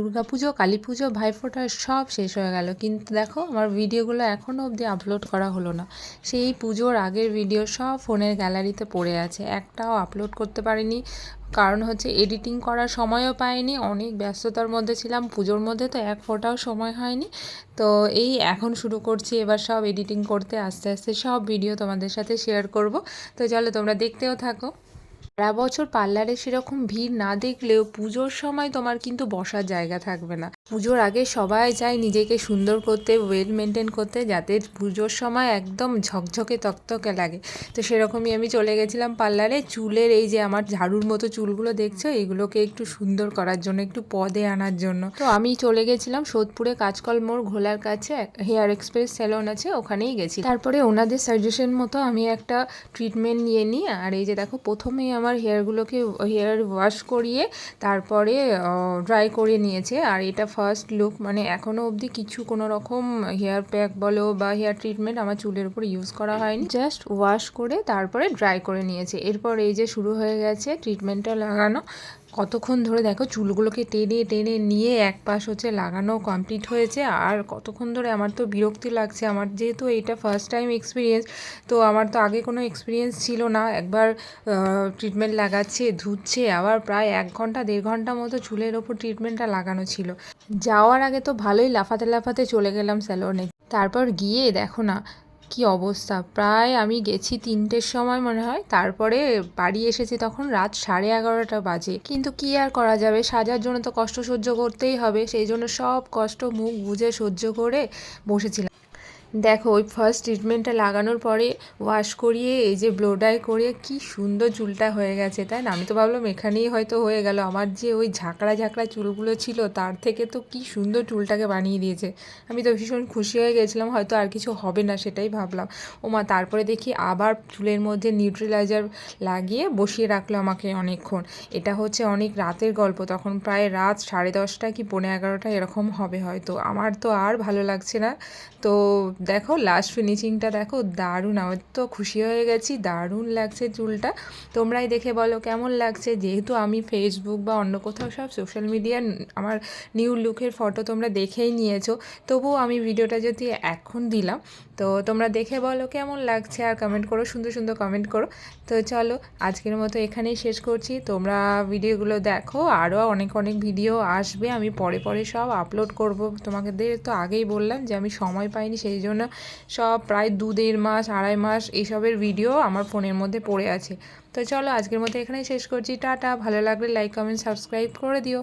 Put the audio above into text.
দুর্গাপুজো কালী পুজো ভাইফোঁটা সব শেষ হয়ে গেল। কিন্তু দেখো, আমার ভিডিওগুলো এখনও অবধি আপলোড করা হলো না। সেই পুজোর আগের ভিডিও সব ফোনের গ্যালারিতে পড়ে আছে। একটাও আপলোড করতে পারিনি। কারণ হচ্ছে এডিটিং করার সময়ও পাইনি। অনেক ব্যস্ততার মধ্যে ছিলাম। পুজোর মধ্যে তো এক ফোঁটাও সময় হয়নি। তো এই এখন শুরু করছি। এবার সব এডিটিং করতে আস্তে আস্তে সব ভিডিও তোমাদের সাথে শেয়ার করব। তো চলো তোমরা দেখতেও থাকো। সারা বছর পার্লারে সেরকম ভিড় না দেখলেও পুজোর সময় তোমার কিন্তু বসার জায়গা থাকবে না। পুজোর আগে সবাই চায় নিজেকে সুন্দর করতে ওয়েট মেনটেন করতে, যাতে পুজোর সময় একদম ঝকঝকে তকতকে লাগে। তো সেরকমই আমি চলে গেছিলাম পার্লারে। চুলের এই যে আমার ঝাড়ুর মতো চুলগুলো দেখছ, এগুলোকে একটু সুন্দর করার জন্য, একটু পদে আনার জন্য। তো আমি চলে গেছিলাম সোদপুরে কাজকল মোড় ঘোলার কাছে, হেয়ার এক্সপ্রেস স্যালন আছে, ওখানেই গেছি। তারপরে ওনাদের সাজেশন মতো আমি একটা ট্রিটমেন্ট নিয়ে নিই, আর এই যে দেখো, প্রথমেই আমার হেয়ারগুলোকে, হেয়ার ওয়াশ করিয়ে তারপরে ড্রাই করে নিয়েছে, আর এটা ফার্স্ট লুক মানে এখনও অবধি কিছু কোনো রকম হেয়ার প্যাক বলো বা হেয়ার ট্রিটমেন্ট আমার চুলের উপর ইউজ করা হয়নি। জাস্ট ওয়াশ করে তারপরে ড্রাই করে নিয়েছে। এরপর এই যে শুরু হয়ে গেছে ট্রিটমেন্টটা লাগানো। কতক্ষণ ধরে দেখো চুলগুলোকে টেনে টেনে নিয়ে এক পাশ হচ্ছে লাগানো কমপ্লিট হয়েছে। আর কতক্ষণ ধরে আমার তো বিরক্তি লাগছে। আমার যেহেতু এটা ফার্স্ট টাইম এক্সপিরিয়েন্স তো আমার তো আগে কোনো এক্সপিরিয়েন্স ছিল না। একবার ট্রিটমেন্ট লাগাচ্ছে, ধুচ্ছে, আবার প্রায় এক ঘণ্টা, দেড় ঘণ্টা মতো চুলের ওপর ট্রিটমেন্টটা লাগানো ছিল। যাওয়ার আগে তো ভালোই লাফাতে লাফাতে চলে গেলাম স্যালনে তারপর গিয়ে দেখো না কি অবস্থা? প্রায় আমি গেছি তিনটের সময় মনে হয়। তারপরে বাড়ি এসেছি তখন রাত সাড়ে এগারোটা বাজে। কিন্তু কি আর করা যাবে? সাজার জন্য তো কষ্ট সহ্য করতেই হবে। সেই জন্য সব কষ্ট মুখ বুঝে সহ্য করে বসেছিলাম। দেখো, ওই ফার্স্ট ট্রিটমেন্টটা লাগানোর পরে ওয়াশ করিয়ে, এই যে ব্লো ডাই করিয়ে, কি সুন্দর চুলটা হয়ে গেছে, তাই না? আমি তো ভাবলাম এখানেই হয়তো হয়ে গেল। আমার যে ওই ঝাঁকড়া ঝাঁকড়া চুলগুলো ছিল, তার থেকে তো কি সুন্দর চুলটাকে বানিয়ে দিয়েছে। আমি তো ভীষণ খুশি হয়ে গেছিলাম, হয়তো আর কিছু হবে না সেটাই ভাবলাম। ও মা, তারপরে দেখি আবার চুলের মধ্যে নিউট্রিলাইজার লাগিয়ে বসিয়ে রাখল আমাকে অনেকক্ষণ। এটা হচ্ছে অনেক রাতের গল্প, তখন প্রায় রাত সাড়ে দশটা কি পনেরো এগারোটা, এরকম হবে হয়তো। আমার তো আর ভালো লাগছে না। তো দেখো লাস্ট ফিনিশিংটা দেখো, দারুণ। আমার তো খুশি হয়ে গেছি, দারুণ লাগছে চুলটা। তোমরাই দেখে বলো কেমন লাগছে। যেহেতু আমি ফেসবুক বা অন্য কোথাও সব সোশ্যাল মিডিয়ার আমার নিউ লুকের ফটো তোমরা দেখেই নিয়েছো, তবুও আমি ভিডিওটা যদি এখন দিলাম, তো তোমরা দেখে বলো কেমন লাগছে আর কমেন্ট করো, সুন্দর সুন্দর কমেন্ট করো। তো চলো, আজকের মতো এখানেই শেষ করছি। তোমরা ভিডিওগুলো দেখো আরও অনেক অনেক ভিডিও আসবে। আমি পরে পরে সব আপলোড করব। তোমাদের তো আগেই বললাম যে আমি সময় পাইনি, সেই জন্য সব প্রায় দু দেড় মাস, আড়াই মাস এইসবের ভিডিও আমার ফোনের মধ্যে পড়ে আছে। তো চলো আজকের মধ্যে এখানেই শেষ করছি। টাটা, ভালো লাগলে লাইক কমেন্ট সাবস্ক্রাইব করে দিও।